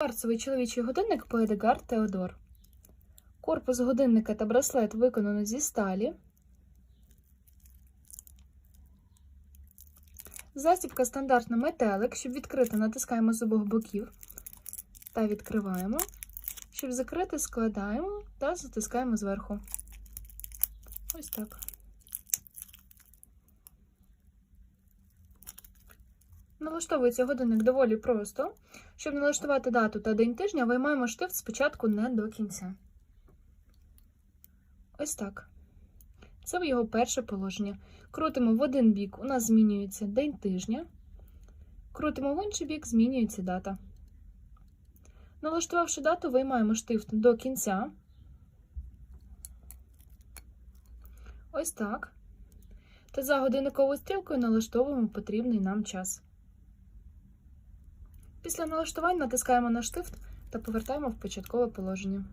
Кварцевий чоловічий годинник Поедегар Теодор. Корпус годинника та браслет виконано зі сталі. Застібка стандартна метелик. Щоб відкрити, натискаємо з обох боків та відкриваємо. Щоб закрити, складаємо та затискаємо зверху. Ось так. Налаштовується годинник доволі просто. Щоб налаштувати дату та день тижня, виймаємо штифт спочатку не до кінця. Ось так. Це його перше положення. Крутимо в один бік, у нас змінюється день тижня. Крутимо в інший бік, змінюється дата. Налаштувавши дату, виймаємо штифт до кінця. Ось так. Та за годинниковою стрілкою налаштовуємо потрібний нам час. Після налаштувань натискаємо на штифт та повертаємо в початкове положення.